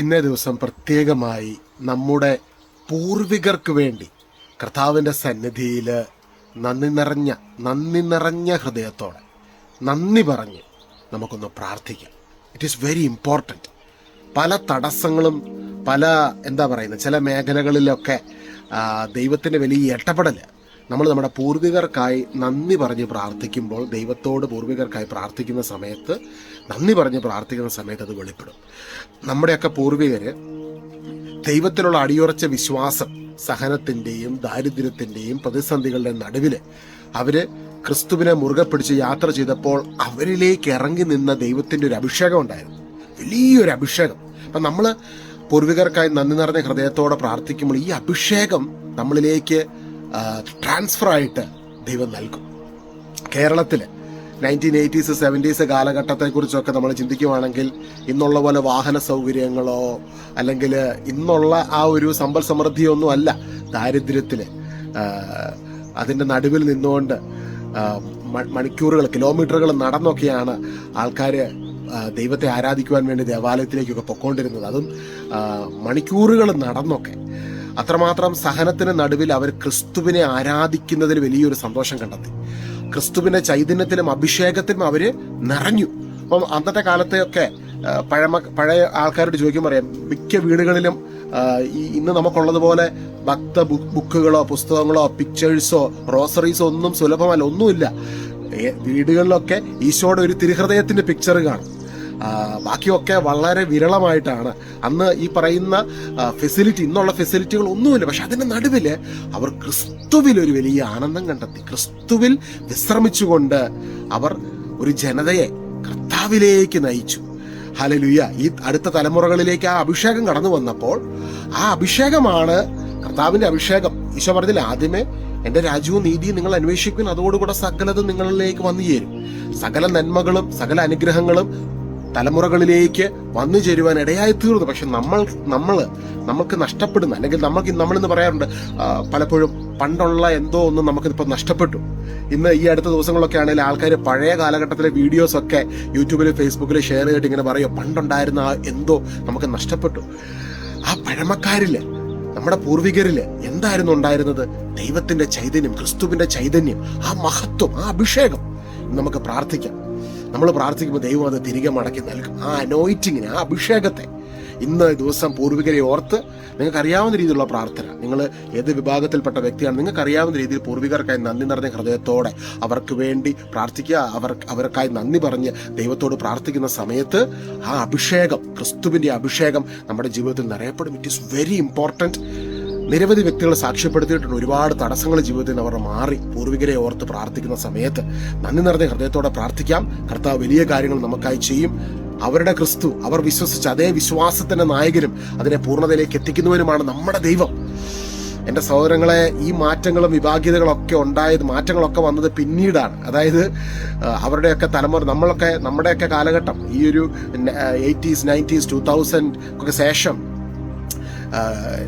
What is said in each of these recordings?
ഇന്നേ ദിവസം പ്രത്യേകമായി നമ്മുടെ പൂർവികർക്ക് വേണ്ടി കർത്താവിന്റെ സന്നിധിയിൽ നന്ദി നിറഞ്ഞ നന്ദി നിറഞ്ഞ ഹൃദയത്തോടെ നന്ദി പറഞ്ഞ് നമുക്കൊന്ന് പ്രാർത്ഥിക്കാം. ഇറ്റ് ഈസ് വെരി ഇമ്പോർട്ടന്റ് പല തടസ്സങ്ങളും പല എന്താ പറയുന്നത് ചില മേഖലകളിലൊക്കെ ദൈവത്തിന്റെ വലിയ ഇടപെടൽ നമ്മൾ നമ്മുടെ പൂർവികർക്കായി നന്ദി പറഞ്ഞ് പ്രാർത്ഥിക്കുമ്പോൾ ദൈവത്തോട് പൂർവികർക്കായി പ്രാർത്ഥിക്കുന്ന സമയത്ത് നന്ദി പറഞ്ഞ് പ്രാർത്ഥിക്കുന്ന സമയത്ത് അത് വെളിപ്പെടും. നമ്മുടെയൊക്കെ പൂർവികർ ദൈവത്തിലുള്ള അടിയുറച്ച വിശ്വാസം സഹനത്തിന്റെയും ദാരിദ്ര്യത്തിന്റെയും പ്രതിസന്ധികളുടെ നടുവിൽ അവർ ക്രിസ്തുവിനെ മുറുകെ പിടിച്ച് യാത്ര ചെയ്തപ്പോൾ അവരിലേക്ക് ഇറങ്ങി നിന്ന ദൈവത്തിന്റെ ഒരു അഭിഷേകം ഉണ്ടായിരുന്നു. വലിയൊരു അഭിഷേകം. അപ്പം നമ്മൾ പൂർവികർക്കായി നന്ദി നിറഞ്ഞ ഹൃദയത്തോടെ പ്രാർത്ഥിക്കുമ്പോൾ ഈ അഭിഷേകം നമ്മളിലേക്ക് ട്രാൻസ്ഫർ ആയിട്ട് ദൈവം നൽകും. കേരളത്തിൽ നയന്റീൻ എയ്റ്റീസ് സെവന്റീസ് കാലഘട്ടത്തെക്കുറിച്ചൊക്കെ നമ്മൾ ചിന്തിക്കുവാണെങ്കിൽ ഇന്നുള്ള പോലെ വാഹന സൗകര്യങ്ങളോ അല്ലെങ്കിൽ ഇന്നുള്ള ആ ഒരു സമ്പൽ സമൃദ്ധിയൊന്നും അല്ല. ദാരിദ്ര്യത്തിൽ അതിന്റെ നടുവിൽ നിന്നുകൊണ്ട് മണിക്കൂറുകൾ കിലോമീറ്ററുകൾ നടന്നൊക്കെയാണ് ആൾക്കാർ ദൈവത്തെ ആരാധിക്കുവാൻ വേണ്ടി ദേവാലയത്തിലേക്കൊക്കെ പൊക്കോണ്ടിരുന്നത്. അതും മണിക്കൂറുകൾ നടന്നൊക്കെ. അത്രമാത്രം സഹനത്തിന് നടുവിൽ അവർ ക്രിസ്തുവിനെ ആരാധിക്കുന്നതിൽ വലിയൊരു സന്തോഷം കണ്ടെത്തി. ക്രിസ്തുവിന്റെ ചൈതന്യത്തിലും അഭിഷേകത്തിലും അവർ നിറഞ്ഞു. അപ്പം അന്നത്തെ കാലത്തെയൊക്കെ പഴമ പഴയ ആൾക്കാരോട് ചോദിക്കുമ്പോൾ പറയാം മിക്ക വീടുകളിലും ഈ ഇന്ന് നമുക്കുള്ളതുപോലെ ഭക്ത ബുക്കുകളോ പുസ്തകങ്ങളോ പിക്ചേഴ്സോ റോസറീസോ ഒന്നും സുലഭമല്ല ഒന്നുമില്ല. വീടുകളിലൊക്കെ ഈശോയുടെ ഒരു തിരുഹൃദയത്തിന്റെ പിക്ചർ കാണും. ബാക്കിയൊക്കെ വളരെ വിരളമായിട്ടാണ്. അന്ന് ഈ പറയുന്ന ഫെസിലിറ്റി ഇന്നുള്ള ഫെസിലിറ്റികൾ ഒന്നുമില്ല. പക്ഷെ അതിന്റെ നടുവിൽ അവർ ക്രിസ്തുവിൽ ഒരു വലിയ ആനന്ദം കണ്ടെത്തി. ക്രിസ്തുവിൽ വിശ്രമിച്ചുകൊണ്ട് അവർ ഒരു ജനതയെ കർത്താവിലേക്ക് നയിച്ചു. ഹലലുയ ഈ അടുത്ത തലമുറകളിലേക്ക് ആ അഭിഷേകം കടന്നു വന്നപ്പോൾ ആ അഭിഷേകമാണ് കർത്താവിന്റെ അഭിഷേകം. ഈശോ പറഞ്ഞതിൽ ആദ്യമേ എന്റെ രാജ്യവും നീതിയും നിങ്ങൾ അന്വേഷിക്കും അതോടുകൂടെ സകലതും നിങ്ങളിലേക്ക് വന്നു ചേരും. സകല നന്മകളും സകല അനുഗ്രഹങ്ങളും തലമുറകളിലേക്ക് വന്നു ചേരുവാൻ ഇടയായി തീർന്നു. പക്ഷെ നമ്മൾ നമ്മൾ നമുക്ക് നഷ്ടപ്പെടുന്ന അല്ലെങ്കിൽ നമ്മൾക്ക് നമ്മളിന്ന് പറയാറുണ്ട് പലപ്പോഴും പണ്ടുള്ള എന്തോ ഒന്നും നമുക്കിപ്പോൾ നഷ്ടപ്പെട്ടു. ഇന്ന് ഈ അടുത്ത ദിവസങ്ങളൊക്കെ ആണെങ്കിൽ ആൾക്കാർ പഴയ കാലഘട്ടത്തിലെ വീഡിയോസ് ഒക്കെ യൂട്യൂബിൽ ഫേസ്ബുക്കിൽ ഷെയർ ചെയ്തിട്ട് ഇങ്ങനെ പറയുമോ പണ്ടുണ്ടായിരുന്ന ആ എന്തോ നമുക്ക് നഷ്ടപ്പെട്ടു. ആ പഴമക്കാരിൽ നമ്മുടെ പൂർവികരിൽ എന്തായിരുന്നു ഉണ്ടായിരുന്നത്? ദൈവത്തിന്റെ ചൈതന്യം ക്രിസ്തുവിന്റെ ചൈതന്യം ആ മഹത്വം ആ അഭിഷേകം. നമുക്ക് പ്രാർത്ഥിക്കാം. നമ്മൾ പ്രാർത്ഥിക്കുമ്പോൾ ദൈവം അത് തിരികെ മടക്കി നൽകും. ആ അനോയിറ്റിങ്ങിന് ആ അഭിഷേകത്തെ ഇന്ന് ദിവസം പൂർവികരെ ഓർത്ത് നിങ്ങൾക്ക് അറിയാവുന്ന രീതിയിലുള്ള പ്രാർത്ഥന. നിങ്ങൾ ഏത് വിഭാഗത്തിൽപ്പെട്ട വ്യക്തിയാണ് നിങ്ങൾക്ക് അറിയാവുന്ന രീതിയിൽ പൂർവികർക്കായി നന്ദി നിറഞ്ഞ ഹൃദയത്തോടെ അവർക്ക് വേണ്ടി പ്രാർത്ഥിക്കുക അവർ അവർക്കായി നന്ദി പറഞ്ഞ് ദൈവത്തോട് പ്രാർത്ഥിക്കുന്ന സമയത്ത് ആ അഭിഷേകം ക്രിസ്തുവിന്റെ അഭിഷേകം നമ്മുടെ ജീവിതത്തിൽ നിറയപ്പെടും. ഇറ്റ് ഈസ് വെരി ഇമ്പോർട്ടന്റ് നിരവധി വ്യക്തികൾ സാക്ഷ്യപ്പെടുത്തിയിട്ടുണ്ട്. ഒരുപാട് തടസ്സങ്ങൾ ജീവിതത്തിൽ അവർ മാറി. പൂർവികരെ ഓർത്ത് പ്രാർത്ഥിക്കുന്ന സമയത്ത് നന്ദി നിറഞ്ഞ ഹൃദയത്തോടെ പ്രാർത്ഥിക്കാം. കർത്താവ് വലിയ കാര്യങ്ങൾ നമുക്കായി ചെയ്യും. അവരുടെ ക്രിസ്തു അവർ വിശ്വസിച്ച അതേ വിശ്വാസത്തിന്റെ നായകനും അതിനെ പൂർണതയിലേക്ക് എത്തിക്കുന്നവരുമാണ് നമ്മുടെ ദൈവം. എന്റെ സഹോദരങ്ങളെ ഈ മാറ്റങ്ങളും വിഭാഗ്യതകളൊക്കെ ഉണ്ടായത് മാറ്റങ്ങളൊക്കെ വന്നത് പിന്നീടാണ്. അതായത് അവരുടെയൊക്കെ തലമുറ നമ്മളൊക്കെ നമ്മുടെയൊക്കെ കാലഘട്ടം ഈ ഒരു എയ്റ്റീസ് നയന്റീസ് ടു തൗസൻഡ് ഒക്കെ ശേഷം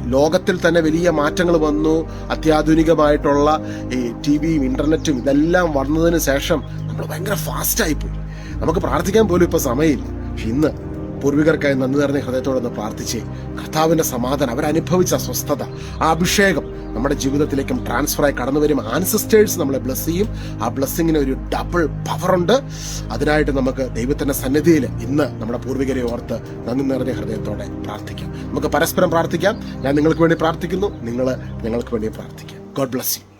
ലോകത്തിൽ തന്നെ വലിയ മാറ്റങ്ങൾ വന്നു. അത്യാധുനികമായിട്ടുള്ള ഈ ടി വിയും ഇന്റർനെറ്റും ഇതെല്ലാം വന്നതിന് ശേഷം നമ്മൾ ഭയങ്കര ഫാസ്റ്റായി പോയി. നമുക്ക് പ്രാർത്ഥിക്കാൻ പോലും ഇപ്പോൾ സമയമില്ല. പക്ഷെ ഇന്ന് പൂർവികർക്കായി നന്ദി നിറഞ്ഞ ഹൃദയത്തോടൊന്ന് പ്രാർത്ഥിച്ച് കർത്താവിന്റെ സമാധാനം അവരനുഭവിച്ച സ്വസ്ഥത ആ അഭിഷേകം നമ്മുടെ ജീവിതത്തിലേക്കും ട്രാൻസ്ഫർ ആയി കടന്നു വരും ആൻസിസ്റ്റേഴ്സ് നമ്മളെ ബ്ലസ് ചെയ്യും. ആ ബ്ലസ്സിങ്ങിന് ഒരു ഡബിൾ പവറുണ്ട് അതിനായിട്ട് നമുക്ക് ദൈവത്തിന്റെ സന്നിധിയിൽ ഇന്ന് നമ്മുടെ പൂർവികരെ ഓർത്ത് നന്ദി നിറഞ്ഞ ഹൃദയത്തോടെ പ്രാർത്ഥിക്കാം. നമുക്ക് പരസ്പരം പ്രാർത്ഥിക്കാം. ഞാൻ നിങ്ങൾക്ക് വേണ്ടി പ്രാർത്ഥിക്കുന്നു. നിങ്ങൾ നിങ്ങൾക്ക് വേണ്ടി പ്രാർത്ഥിക്കാം. God bless you